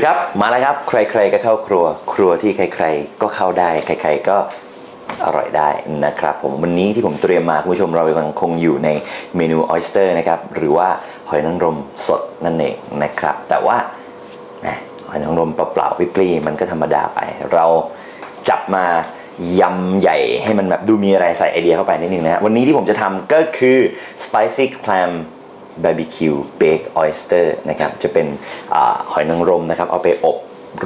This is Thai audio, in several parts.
ดีครับ มาแล้วครับ ใครๆก็เข้าครัว ครัวที่ใครๆก็เข้าได้ ใคร ๆก็อร่อยได้นะครับผมวันนี้ที่ผมเตรียมมาคุณผู้ชมเรายังคงอยู่ในเมนูออยสเตอร์นะครับหรือว่าหอยนางรมสดนั่นเองนะครับ แต่ว่าหอยนางรมเปล่าๆวิปรีมันก็ธรรมดาไป เราจับมายำใหญ่ให้มันแบบดูมีอะไรใส่ไอเดียเข้าไปนิดนึงนะฮะวันนี้ที่ผมจะทำก็คือ spicy clam barbecue baked oyster นะครับจะเป็นอหอยนางรมนะครับเอาไปอบ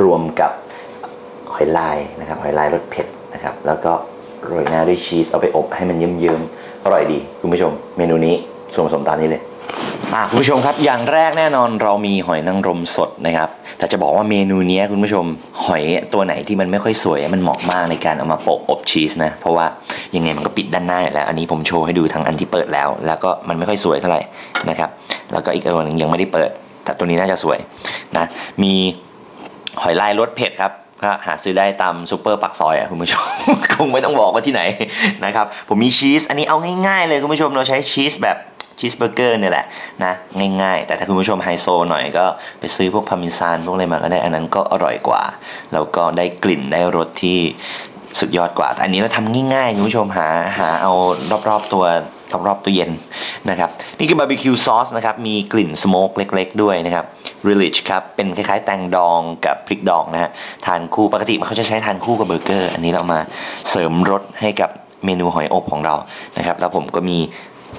รวมกับหอยลายนะครับหอยลายรสเผ็ดนะครับแล้วก็โรยหน้าด้วยชีสเอาไปอบให้มันเยิ้มๆอร่อยดีคุณผู้ชม เมนูนี้ส่วนผสมตามนี้เลยคุณผู้ชมครับอย่างแรกแน่นอนเรามีหอยนางรมสดนะครับแต่จะบอกว่าเมนูนี้คุณผู้ชมหอยตัวไหนที่มันไม่ค่อยสวยมันเหมาะมากในการเอามาโปะอบชีสนะเพราะว่า ยังไงมันก็ปิดด้านหน้าอยู่แล้ว อันนี้ผมโชว์ให้ดูทั้งอันที่เปิดแล้ว แล้วก็มันไม่ค่อยสวยเท่าไหร่นะครับ แล้วก็อีกตัวหนึงยังไม่ได้เปิด แต่ตัวนี้น่าจะสวยนะ มีหอยลายรสเผ็ดครับก็หาซื้อได้ตามซูเปอร์ปักซอยอะคุณผู้ชม คงไม่ต้องบอกว่าที่ไหนนะครับ ผมมีชีส อันนี้เอาง่ายๆเลยคุณผู้ชม เราใช้ชีสแบบชีสเบอร์เกอร์เนี่ยแหละนะง่ายๆ แต่ถ้าคุณผู้ชมไฮโซหน่อยก็ไปซื้อพวกพาร์มิซานพวกอะไรมาก็ได้อันนั้นก็อร่อยกว่า แล้วก็ได้กลิ่นได้รสที่ สุดยอดกว่าแต่อันนี้เราทำง่ายๆคุณผู้ชมหาหาเอารอบๆตัวรอบๆตู้เย็นนะครับ นี่คือบาร์บีคิวซอสนะครับ มีกลิ่นสโมกเล็กๆด้วยนะครับ Relish ครับ เป็นคล้ายๆ แตงดองกับพริกดองนะฮะ ทานคู่ปกติมันเขาจะใช้ทานคู่กับเบอร์เกอร์ อันนี้เรามาเสริมรสให้กับเมนูหอยอบของเรานะครับ แล้วผมก็มี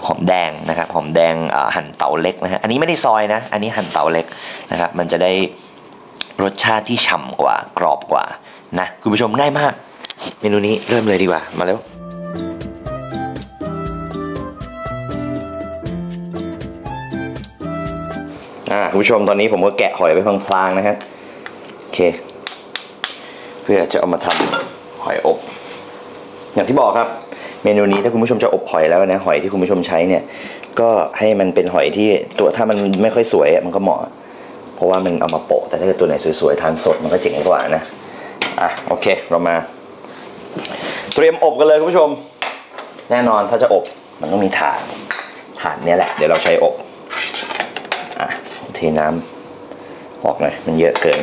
หอมแดงนะครับ หอมแดงหั่นเตาเล็กนะฮะ อันนี้ไม่ได้ซอยนะ อันนี้หั่นเตาเล็กนะครับ มันจะได้รสชาติที่ฉ่ำกว่ากรอบกว่านะคุณผู้ชมง่ายมาก เมนูนี้เริ่มเลยดีกว่า มาแล้วอ่าคุณผู้ชมตอนนี้ผมก็แกะหอยไปพลางๆนะฮะโอเค เพื่อจะเอามาทำหอยอบ อย่างที่บอกครับ เมนูนี้ถ้าคุณผู้ชมจะอบหอยแล้วนะหอยที่คุณผู้ชมใช้เนี่ย ก็ให้มันเป็นหอยที่ตัวถ้ามันไม่ค่อยสวยมันก็เหมาะ เพราะว่ามันเอามาโปะแต่ถ้าเกิดตัวไหนสวยๆทานสดมันก็เจ๋งกว่านะอะโอเคเรามา เตรียมอบกันเลยคุณผู้ชม แน่นอนถ้าจะอบมันต้องมีถ่านถ่านเนี่ยแหละ เดี๋ยวเราใช้อบอะเทน้ำออกหน่อย มันเยอะเกิน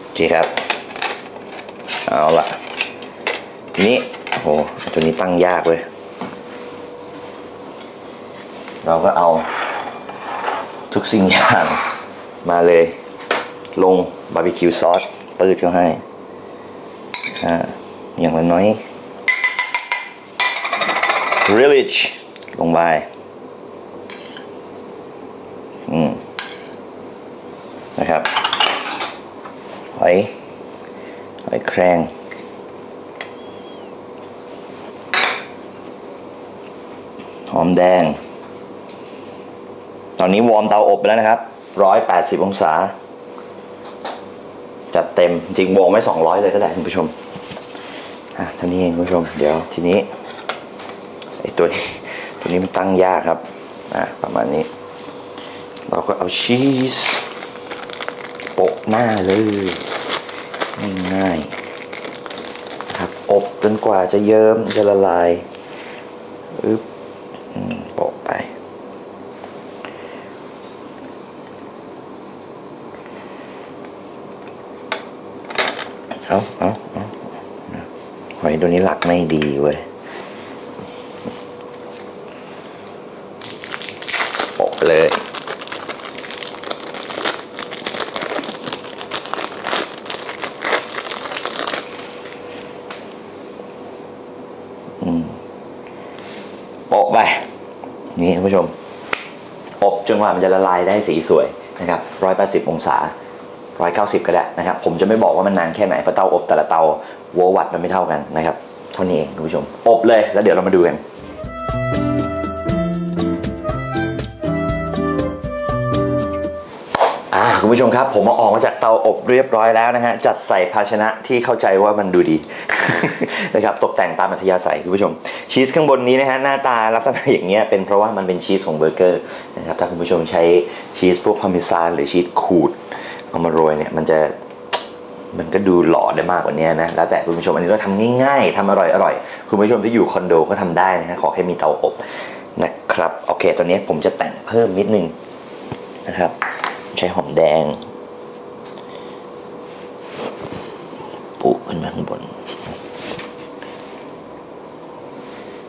โอเครับ เอาละทีนี้โอ้โหตัวนี้ตั้งยากเลย เราก็เอาทุกสิ่งอย่างมาเลย ลงบาร์บีคิวซอสปืดเขาให้ อ่าอย่างละน้อย Relish ลงไปอืมนะครับหอยหอยแครงหอมแดง ตอนนี้วอร์มเตาอบไปแล้วนะครับ 180 องศา จัดเต็ม จริงวอร์มไว้ 200 เลยก็ได้คุณผู้ชม อะท่านี้เองคุณผู้ชม เดี๋ยวทีนี้ไอ้ตัวนี้ตัวนี้มันตั้งยากครับ อะประมาณนี้ เราก็เอาชีสโปะหน้าเลย ง่ายๆครับอบจนกว่าจะเยิ้มจะละลายอึ๊บอืมโปะไป เอาเอา ตัวนี้หลักไม่ดีเว้ยโปะไปเลย โปะไป นี่คุณผู้ชม อบจนกว่ามันจะละลายได้สีสวยนะครับ180 องศา 190 ก็ได้นะครับ ผมจะไม่บอกว่ามันนานแค่ไหนเพราะเตาอบแต่ละเตา โวลต์วัตมันไม่เท่ากันนะครับ เท่านี้เองคุณผู้ชม อบเลยแล้วเดี๋ยวเรามาดูกันอ่าคุณผู้ชมครับ ผมมาออกมาจากเตาอบเรียบร้อยแล้วนะฮะ จัดใส่ภาชนะที่เข้าใจว่ามันดูดีนะครับตกแต่งตามอัธยาศัยคุณผู้ชม ชีสข้างบนนี้นะฮะหน้าตาลักษณะอย่างเงี้ยเป็นเพราะว่ามันเป็นชีสของเบอร์เกอร์นะครับถ้าคุณผู้ชมใช้ชีสพวกพาร์เมซานหรือชีสขูดเอามาโรยเนี่ยมันจะ มันก็ดูหล่อได้มากกว่านี้นะ แล้วแต่คุณผู้ชมอันนี้เราทำง่ายๆทำอร่อยๆคุณผู้ชมที่อยู่คอนโดก็ทำได้นะฮะขอให้มีเตาอบนะครับโอเคตอนนี้ผมจะแต่งเพิ่มนิดนึงนะครับ ใช้หอมแดงปุขึ้นมาข้างบน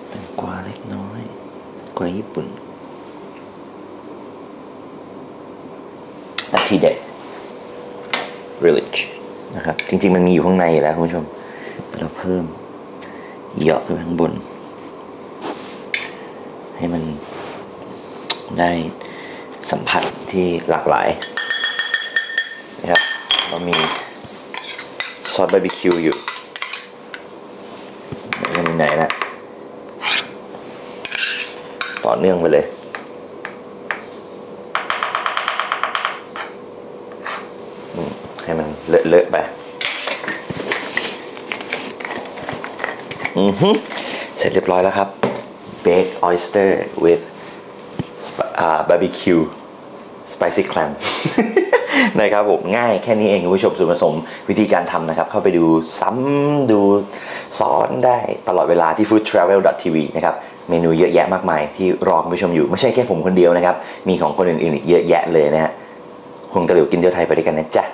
แตงกวาเล็กน้อยกวาญี่ปุ่นนาทีเด็ด village นะครับ จริง ๆ มันมีอยู่ข้างในอยู่แล้วคุณผู้ชม เราเพิ่มเหยาะขึ้นไปข้างบน ให้มันได้สัมผัสที่หลากหลายนะครับเรามีซอสบาร์บีคิวอยู่ไหนๆไหนละต่อเนื่องไปเลย เลอะๆไป อือฮึเสร็จเรียบร้อยแล้วครับ baked oyster with sp- อ่า barbecue spicy clam นะครับผมง่ายแค่นี้เองคุณผู้ชมส่วนผสมวิธีการทำนะครับ เข้าไปดูซ้ำดูสอนได้ตลอดเวลาที่ foodtravel.tv นะครับเมนูเยอะแยะมากมายที่รอคุณผู้ชมอยู่ ไม่ใช่แค่ผมคนเดียวนะครับ มีของคนอื่นๆอีกเยอะแยะเลยนะฮะคงกระเหลียวกินเที่ยวไทยไปด้วยกันนะจ๊ะ